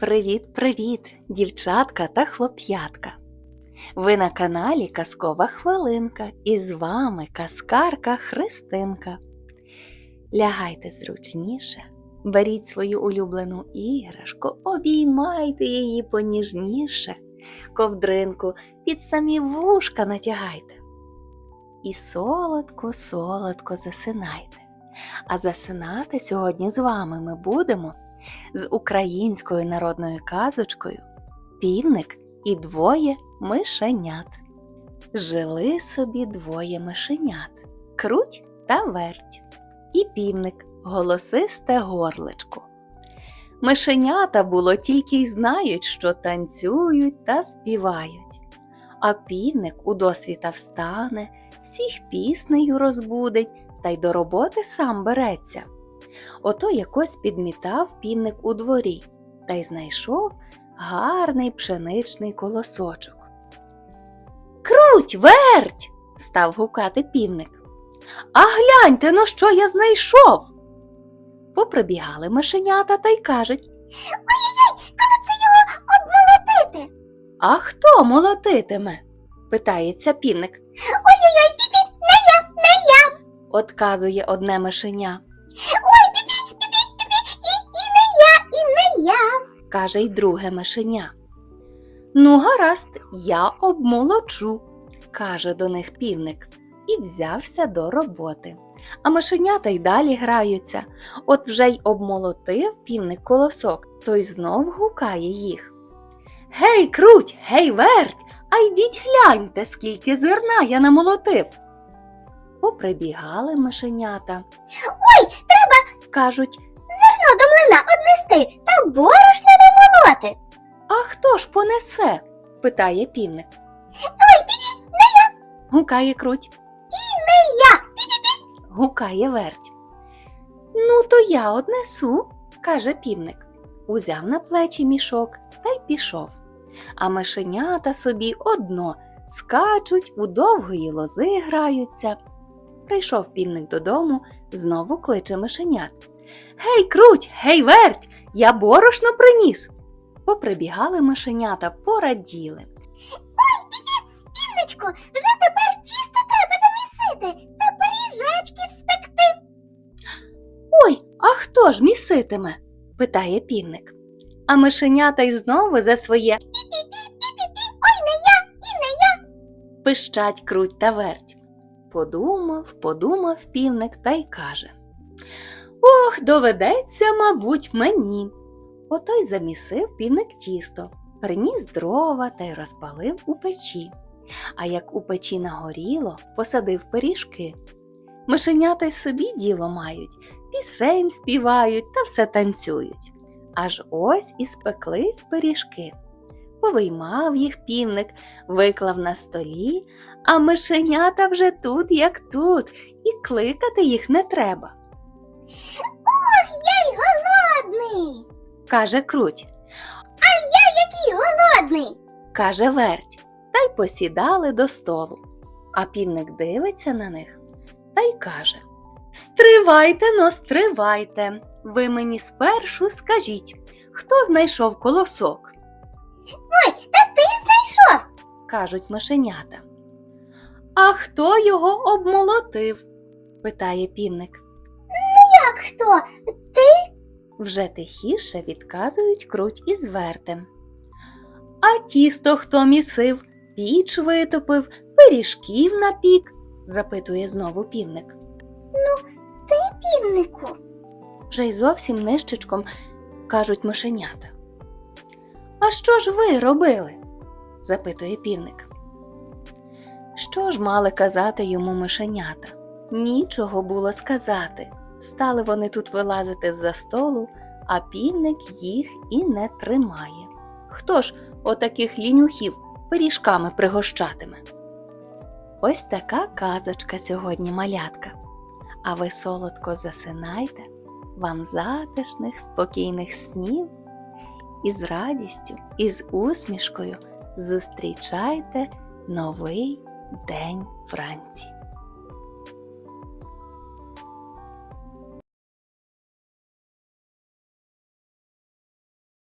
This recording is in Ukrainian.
Привіт-привіт, дівчатка та хлоп'ятка! Ви на каналі Казкова Хвилинка і з вами казкарка Христинка. Лягайте зручніше, беріть свою улюблену іграшку, обіймайте її поніжніше, ковдринку під самі вушка натягайте. І солодко-солодко засинайте. А засинати сьогодні з вами ми будемо з українською народною казочкою Півник і двоє мишенят. Жили собі двоє мишенят круть та верть, і півник голосисте горличко. Мишенята було тільки й знають, що танцюють та співають. А півник у досвіта встане, всіх піснею розбудить та й до роботи сам береться. Ото якось підмітав півник у дворі та й знайшов гарний пшеничний колосочок. Круть, верть! став гукати півник. А гляньте, ну що я знайшов. Поприбігали мишенята та й кажуть Ой, коноце його обмолотити. А хто молотитиме? питається півник. Ой-ой-ой, не я, не я. Отказує одне мишеня, каже й друге мишеня. Ну, гаразд, я обмолочу, каже до них півник, і взявся до роботи. А мишенята й далі граються. От вже й обмолотив півник колосок, той знов гукає їх. Гей, круть, гей, верть, а йдіть гляньте, скільки зерна я намолотив. Поприбігали мишенята. Ой, треба Кажуть, зерно до млина однести та борошна не молоти. а хто ж понесе? питає півник. Ой, піпі, Гукає круть. не я. гукає верть. Ну, то я однесу, каже півник. Узяв на плечі мішок та й пішов. А мишенята собі одно скачуть, у довгої лози граються. Прийшов півник додому, знову кличе мишенят. Гей, круть, гей, верть, я борошно приніс. Поприбігали мишенята, пораділи. Півничку, вже тепер тісто треба замісити та пиріжечків спекти. Ой, а хто ж міситиме? питає півник. А мишенята й знову за своє Ой, не я, і не я. пищать круть та верть. Подумав, подумав півник та й каже Ох, доведеться, мабуть, мені. Ото й замісив півник тісто, приніс дрова та й розпалив у печі. А як у печі нагоріло, посадив пиріжки. Мишенята й собі діло мають, пісень співають та все танцюють. Аж ось і спеклись пиріжки. Повиймав їх півник, виклав на столі, а мишенята вже тут, як тут, і кликати їх не треба, Ох, я й голодний. каже круть, Я який голодний. каже верть, та й посідали до столу. А півник дивиться на них та й каже Стривайте, но стривайте. Ви мені спершу скажіть, хто знайшов колосок? Ой, та ти знайшов. кажуть мишенята. А хто його обмолотив? питає півник. Хто? Ти? Вже тихіше відказують круть із вертем. А тісто хто місив, піч витопив, пиріжків напік? запитує знову півник. Ну, ти Півнику. Вже й зовсім нищечком кажуть мишенята. А що ж ви робили? запитує півник. Що ж мали казати йому мишенята? Нічого було сказати. Стали вони тут вилазити з-за столу, а півник їх і не тримає. Хто ж отаких лінюхів пиріжками пригощатиме? Ось така казочка сьогодні малятка. А ви солодко засинайте, вам затишних, спокійних снів і з радістю, і з усмішкою зустрічайте новий день вранці.